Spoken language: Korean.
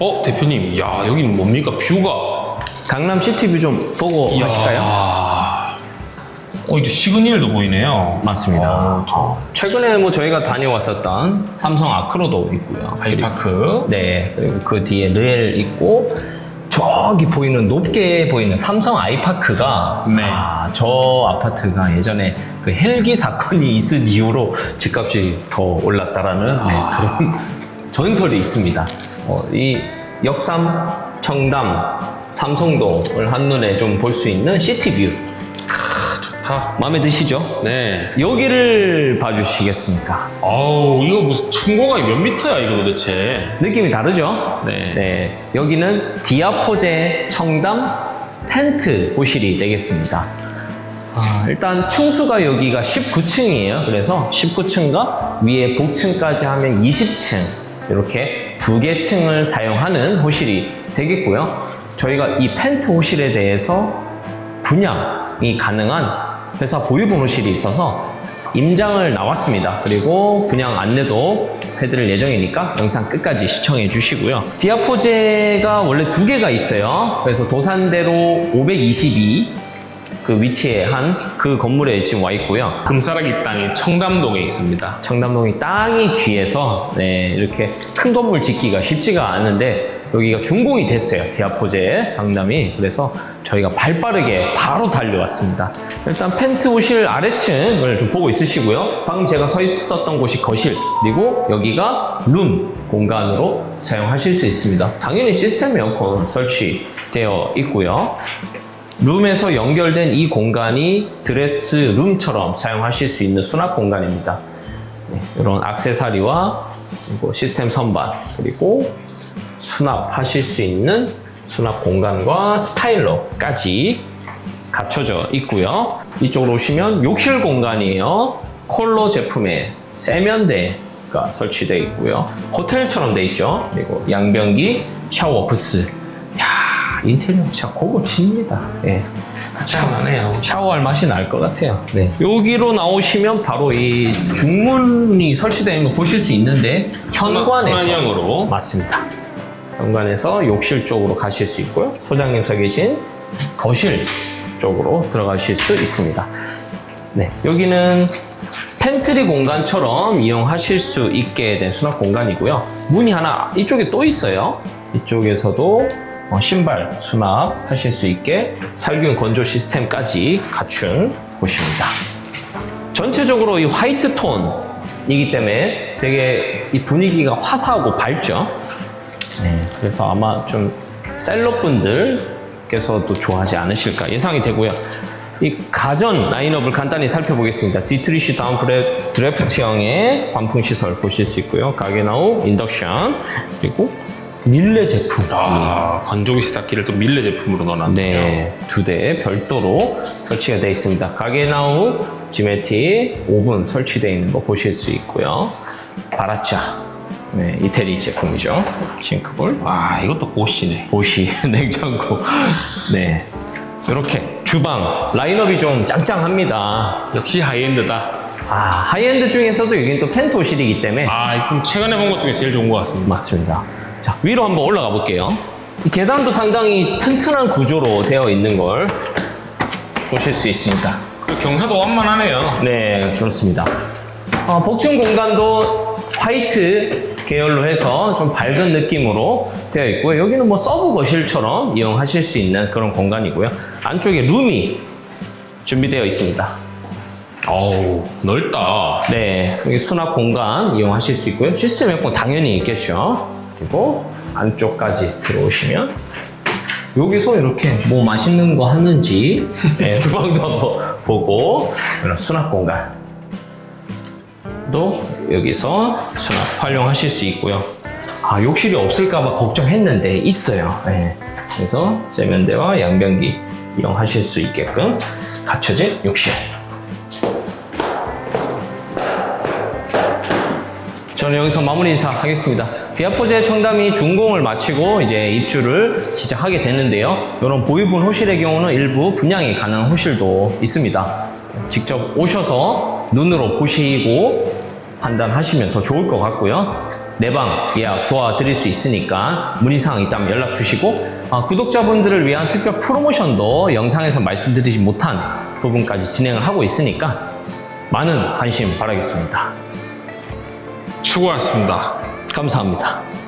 어 대표님, 야 여기는 뭡니까 뷰가? 강남 시티뷰 좀 보고 이야. 가실까요? 어 이제 시그니엘도 보이네요. 맞습니다. 어, 최근에 뭐 저희가 다녀왔었던 삼성 아크로도 있고요. 아이파크. 네, 그리고 그 뒤에 르엘 있고 저기 보이는 높게 보이는 삼성 아이파크가 네. 아, 저 아파트가 예전에 그 헬기 사건이 있은 이후로 집값이 더 올랐다라는 네, 그런 전설이 있습니다. 어, 이 역삼, 청담, 삼성동을 한눈에 좀 볼 수 있는 시티뷰 좋다. 마음에 드시죠? 네. 여기를 봐주시겠습니까? 아우 이거 무슨 층고가 몇 미터야 이거 도대체? 느낌이 다르죠? 네. 여기는 디아포제 청담 펜트 호실이 되겠습니다. 아, 일단 층수가 여기가 19층이에요. 그래서 19층과 위에 복층까지 하면 20층 이렇게 두 개 층을 사용하는 호실이 되겠고요. 저희가 이 펜트 호실에 대해서 분양이 가능한 회사 보유분 호실이 있어서 임장을 나왔습니다. 그리고 분양 안내도 해드릴 예정이니까 영상 끝까지 시청해 주시고요. 디아포제가 원래 두 개가 있어요. 그래서 도산대로 522 그 위치에 한 그 건물에 지금 와 있고요. 금사라기 땅이 청담동에 있습니다. 청담동이 땅이 귀해서 네, 이렇게 큰 건물 짓기가 쉽지가 않은데 여기가 준공이 됐어요. 디아포제 장담이. 그래서 저희가 발 빠르게 바로 달려왔습니다. 일단 펜트 호실 아래층을 좀 보고 있으시고요. 방금 제가 서 있었던 곳이 거실 그리고 여기가 룸 공간으로 사용하실 수 있습니다. 당연히 시스템 에어컨 설치되어 있고요. 룸에서 연결된 이 공간이 드레스 룸처럼 사용하실 수 있는 수납 공간입니다. 네, 이런 악세사리와 시스템 선반 그리고 수납하실 수 있는 수납 공간과 스타일러까지 갖춰져 있고요. 이쪽으로 오시면 욕실 공간이에요. 콜로 제품의 세면대가 설치되어 있고요. 호텔처럼 돼 있죠. 그리고 양변기, 샤워 부스. 야 인테리어 진짜 고급집니다. 예. 샤워하네요. 샤워할 맛이 날 것 같아요. 네. 여기로 나오시면 바로 이 중문이 설치되어 있는 거 보실 수 있는데 현관에서 순환형으로. 맞습니다. 현관에서 욕실 쪽으로 가실 수 있고요. 소장님 서 계신 거실 쪽으로 들어가실 수 있습니다. 네, 여기는 팬트리 공간처럼 이용하실 수 있게 된 수납 공간이고요. 문이 하나 이쪽에 또 있어요. 이쪽에서도 어, 신발 수납 하실 수 있게 살균 건조 시스템까지 갖춘 곳입니다. 전체적으로 이 화이트 톤이기 때문에 되게 이 분위기가 화사하고 밝죠. 네, 그래서 아마 좀 셀럽분들께서도 좋아하지 않으실까 예상이 되고요. 이 가전 라인업을 간단히 살펴보겠습니다. 디트리시 다운 드래프트형의 환풍 시설 보실 수 있고요. 가게나우 인덕션 그리고 릴레 제품. 아 건조기 세탁기를 또 밀레 제품으로 넣어놨네요. 네, 두 대 별도로 설치가 되어 있습니다. 가게나우 지메티 오븐 설치되어 있는 거 보실 수 있고요. 바라짜 네, 이태리 제품이죠. 싱크볼. 아 이것도 보시네. 보시 냉장고 네 이렇게 주방 라인업이 좀 짱짱합니다 역시 하이엔드다. 아 하이엔드 중에서도 여기는 또 펜토실이기 때문에 아 그럼 최근에 본 것 중에 제일 좋은 것 같습니다. 맞습니다 자 위로 한번 올라가 볼게요 이 계단도 상당히 튼튼한 구조로 되어 있는 걸 보실 수 있습니다 그 경사도 완만하네요. 네 그렇습니다 어, 복층 공간도 화이트 계열로 해서 좀 밝은 느낌으로 되어 있고요. 여기는 뭐 서브 거실처럼 이용하실 수 있는 그런 공간이고요. 안쪽에 룸이 준비되어 있습니다. 어우 넓다. 네, 여기 수납 공간 이용하실 수 있고요. 시스템 에어컨 당연히 있겠죠. 그리고 안쪽까지 들어오시면 여기서 이렇게 뭐 맛있는 거 하는지 네, 주방도 한번 보고 이런 수납 공간 도 여기서 수납 활용하실 수 있고요. 아 욕실이 없을까봐 걱정했는데 있어요. 네. 그래서 세면대와 양변기 이용하실 수 있게끔 갖춰진 욕실. 저는 여기서 마무리 인사 하겠습니다. 디아포제 청담이 준공을 마치고 이제 입주를 시작하게 됐는데요. 이런 보유분 호실의 경우는 일부 분양이 가능한 호실도 있습니다. 직접 오셔서 눈으로 보시고 판단하시면 더 좋을 것 같고요. 내방 예약 도와드릴 수 있으니까 문의사항 있다면 연락 주시고 아, 구독자분들을 위한 특별 프로모션도 영상에서 말씀드리지 못한 부분까지 진행을 하고 있으니까 많은 관심 바라겠습니다. 수고하셨습니다. 감사합니다.